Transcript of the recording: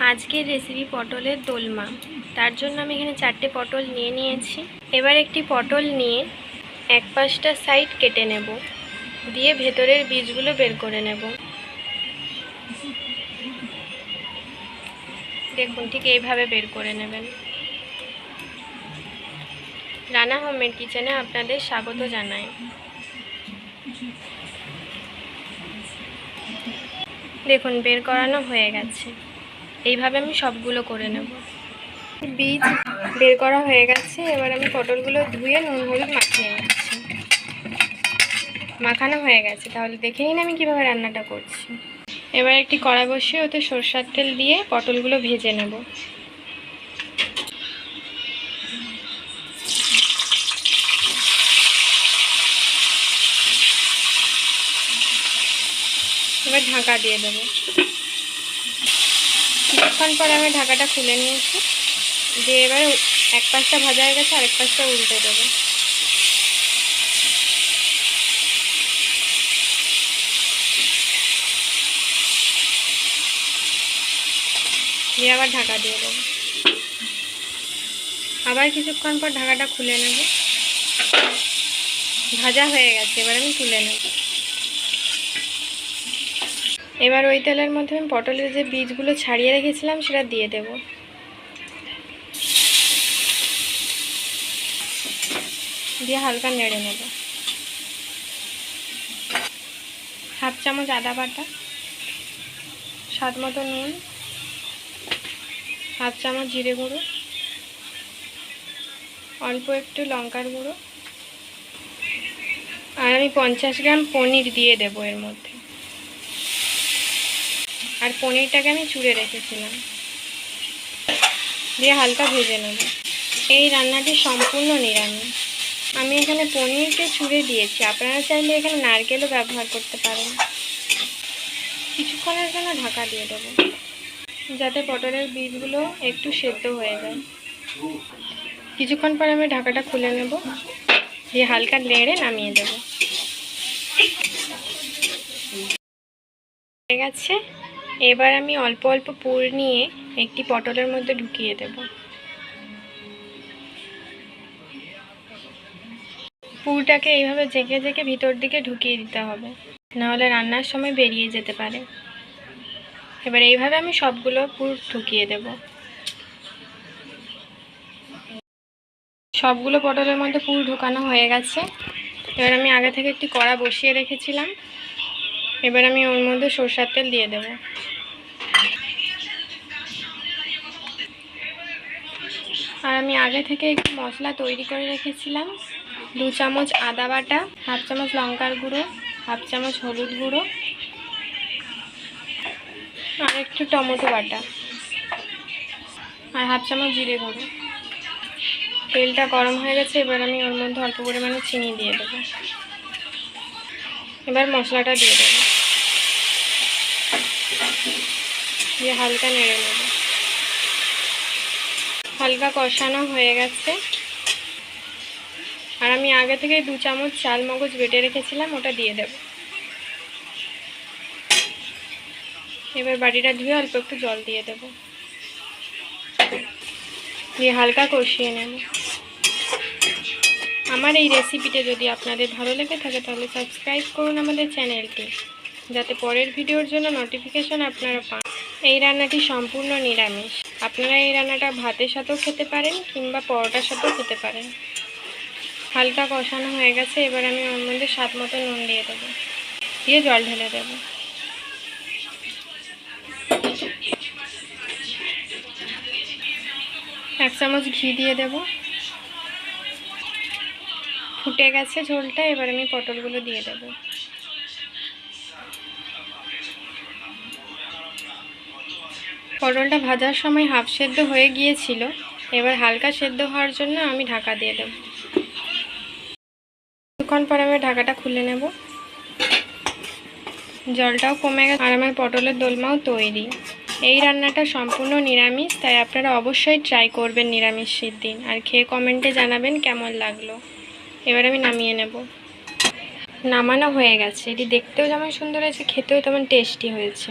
আজকের রেসিপি পটলের দোলমা। তার জন্য আমি এখানে চারটে পটল নিয়ে নিয়েছি। এবার একটি পটল নিয়ে এক পাশটা সাইড কেটে নেব। দিয়ে ভেতরের বীজগুলো বের করে নেব। দেখুন, ঠিক এইভাবে বের করে নেবেন। রানা হোমের কিচেনে আপনাদের স্বাগত জানাই। দেখুন, বের করানো হয়ে গেছে। এইভাবে আমি সবগুলো করে নেব। বীজ বের করা হয়ে গেছে, এবার আমি পটলগুলো ধুয়ে নুন হলুদ মাখিয়ে নিচ্ছি। মাখানো হয়ে গেছে, তাহলে দেখে নিন আমি কীভাবে রান্নাটা করছি। এবার একটি কড়া বসিয়ে ওতে সরষার তেল দিয়ে পটলগুলো ভেজে নেব। এবার ঢাকা দিয়ে দেবো। কিছুক্ষণ পরে আমি ঢাকাটা খুলে নিয়েছি। দিয়ে এবার এক পাশটা ভাজা হয়ে গেছে, আরেক পাশটা উল্টে দেবো। দিয়ে আবার ঢাকা দিয়ে দেবো। আবার কিছুক্ষণ পর ঢাকাটা খুলে নেব। ভাজা হয়ে গেছে, এবার আমি তুলে নেব। এবার ওই তেলের মধ্যে আমি পটলের যে বীজগুলো ছাড়িয়ে রেখেছিলাম, সেটা দিয়ে দেব। দিয়ে হালকা নেড়ে নেব। হাফ চামচ আদা বাটা, স্বাদ মতো নুন, হাফ চামচ জিরে গুঁড়ো, অল্প একটু লঙ্কার গুঁড়ো, আর আমি পঞ্চাশ গ্রাম পনির দিয়ে দেবো এর মধ্যে। আর পনিরটাকে আমি চুড়ে রেখেছিলাম। দিয়ে হালকা ভেজে নেব। এই রান্নাটি সম্পূর্ণ নিরামিষ। আমি এখানে পনিরকে চুড়ে দিয়েছি। আপনারা চাইলে এখানে নারকেলও ব্যবহার করতে পারেন। কিছুক্ষণের জন্য ঢাকা দিয়ে দেবো। যাতে পটলের বীজগুলো একটু সেদ্ধ হয়ে যায়। কিছুক্ষণ পর আমি ঢাকাটা খুলে নেব। দিয়ে হালকা নেড়ে নামিয়ে দেব। হয়ে গেছে। এবার আমি অল্প অল্প পুর নিয়ে একটি পটলের মধ্যে ঢুকিয়ে দেব। পুরটাকে এইভাবে জেঁকে জেঁকে ভিতর দিকে ঢুকিয়ে দিতে হবে, নাহলে রান্নার সময় বেরিয়ে যেতে পারে। এবার এইভাবে আমি সবগুলো পুর ঢুকিয়ে দেব। সবগুলো পটলের মধ্যে পুর ঢোকানো হয়ে গেছে। এবার আমি আগে থেকে একটি কড়া বসিয়ে রেখেছিলাম। এবার আমি ওর মধ্যে সরষার তেল দিয়ে দেব। আর আমি আগে থেকে একটু মশলা তৈরি করে রেখেছিলাম। দু চামচ আদা বাটা, হাফ চামচ লঙ্কার গুঁড়ো, হাফ চামচ হলুদ গুঁড়ো, আর একটু টমেটো বাটা, আর হাফ চামচ জিরে গুঁড়ো। তেলটা গরম হয়ে গেছে, এবার আমি ওর মধ্যে অল্প পরিমাণে চিনি দিয়ে দেবো। এবার মশলাটা দিয়ে দেবো। দিয়ে হালকা নেড়ে নেব। হালকা কষানো হয়ে গেছে। আর আমি আগে থেকে দু চামচ চাল মগজ বেটে রেখেছিলাম, ওটা দিয়ে দেব। এবার বাটিটা ধুয়ে অল্প একটু জল দিয়ে দেব। দিয়ে হালকা কষিয়ে নেব। আমার এই রেসিপিটা যদি আপনাদের ভালো লেগে থাকে, তাহলে সাবস্ক্রাইব করুন আমাদের চ্যানেলটি যাতে পরের ভিডিওর জন্য নোটিফিকেশন আপনারা পান। এই রান্নাটি সম্পূর্ণ নিরামিষ। আপনারা এই রান্নাটা ভাতের সাথেও খেতে পারেন কিংবা পরোটার সাথেও খেতে পারেন। হালকা কষানো হয়ে গেছে, এবার আমি ওর মধ্যে স্বাদ মতো নুন দিয়ে দেবো। দিয়ে জল ঢেলে দেবো। এক চামচ ঘি দিয়ে দেব। ফুটে গেছে ঝোলটা, এবার আমি পটলগুলো দিয়ে দেব। পটলটা ভাজার সময় হাফ সেদ্ধ হয়ে গিয়েছিল। এবার হালকা সেদ্ধ হওয়ার জন্য আমি ঢাকা দিয়ে দেব। কিছুক্ষণ পর আমি ঢাকাটা খুলে নেব। জলটাও কমে গেছে আর আমার পটলের দোলমাও তৈরি। এই রান্নাটা সম্পূর্ণ নিরামিষ, তাই আপনারা অবশ্যই ট্রাই করবেন নিরামিষের দিন। আর খেয়ে কমেন্টে জানাবেন কেমন লাগল। এবার আমি নামিয়ে নেব। নামানো হয়ে গেছে। এটি দেখতেও যেমন সুন্দর হয়েছে, খেতেও তেমন টেস্টি হয়েছে।